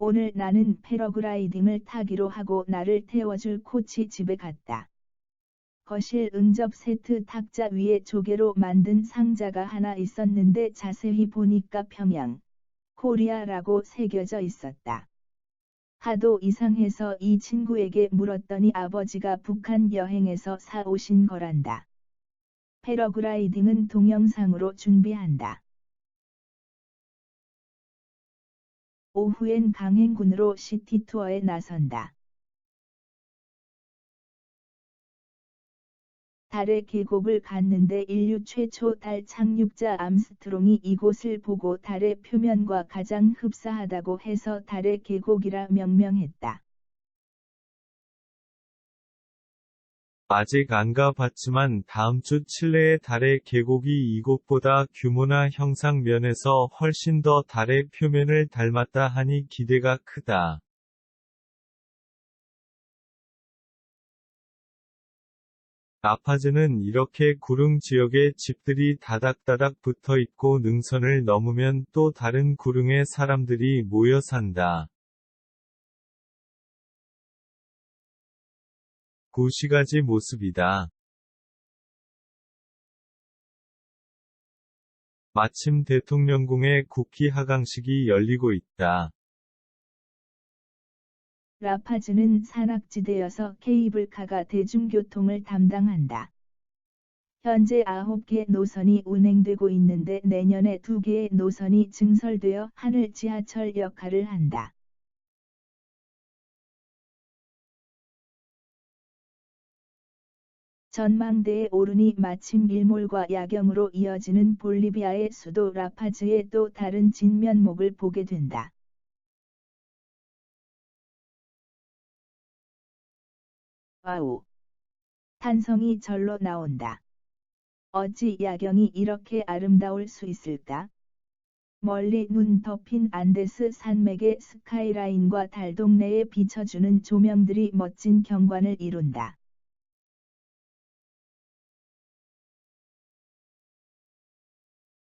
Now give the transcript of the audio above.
오늘 나는 패러글라이딩을 타기로 하고 나를 태워줄 코치 집에 갔다. 거실 응접 세트 탁자 위에 조개로 만든 상자가 하나 있었는데 자세히 보니까 평양, 코리아라고 새겨져 있었다. 하도 이상해서 이 친구에게 물었더니 아버지가 북한 여행에서 사오신 거란다. 패러글라이딩은 동영상으로 준비한다. 오후엔 강행군으로 시티투어에 나선다. 달의 계곡을 갔는데 인류 최초 달 착륙자 암스트롱이 이곳을 보고 달의 표면과 가장 흡사하다고 해서 달의 계곡이라 명명했다. 아직 안 가봤지만 다음 주 칠레의 달의 계곡이 이곳보다 규모나 형상 면에서 훨씬 더 달의 표면을 닮았다 하니 기대가 크다. 라파즈는 이렇게 구릉 지역에 집들이 다닥다닥 붙어 있고 능선을 넘으면 또 다른 구릉에 사람들이 모여 산다. 고시가지 모습이다. 마침 대통령궁에 국기 하강식이 열리고 있다. 라파즈는 산악지대여서 케이블카가 대중교통을 담당한다. 현재 9개 노선이 운행되고 있는데 내년에 2개의 노선이 증설되어 하늘 지하철 역할을 한다. 전망대에 오르니 마침 일몰과 야경으로 이어지는 볼리비아의 수도 라파즈의 또 다른 진면목을 보게 된다. 와우! 탄성이 절로 나온다. 어찌 야경이 이렇게 아름다울 수 있을까? 멀리 눈 덮인 안데스 산맥의 스카이라인과 달 동네에 비춰주는 조명들이 멋진 경관을 이룬다.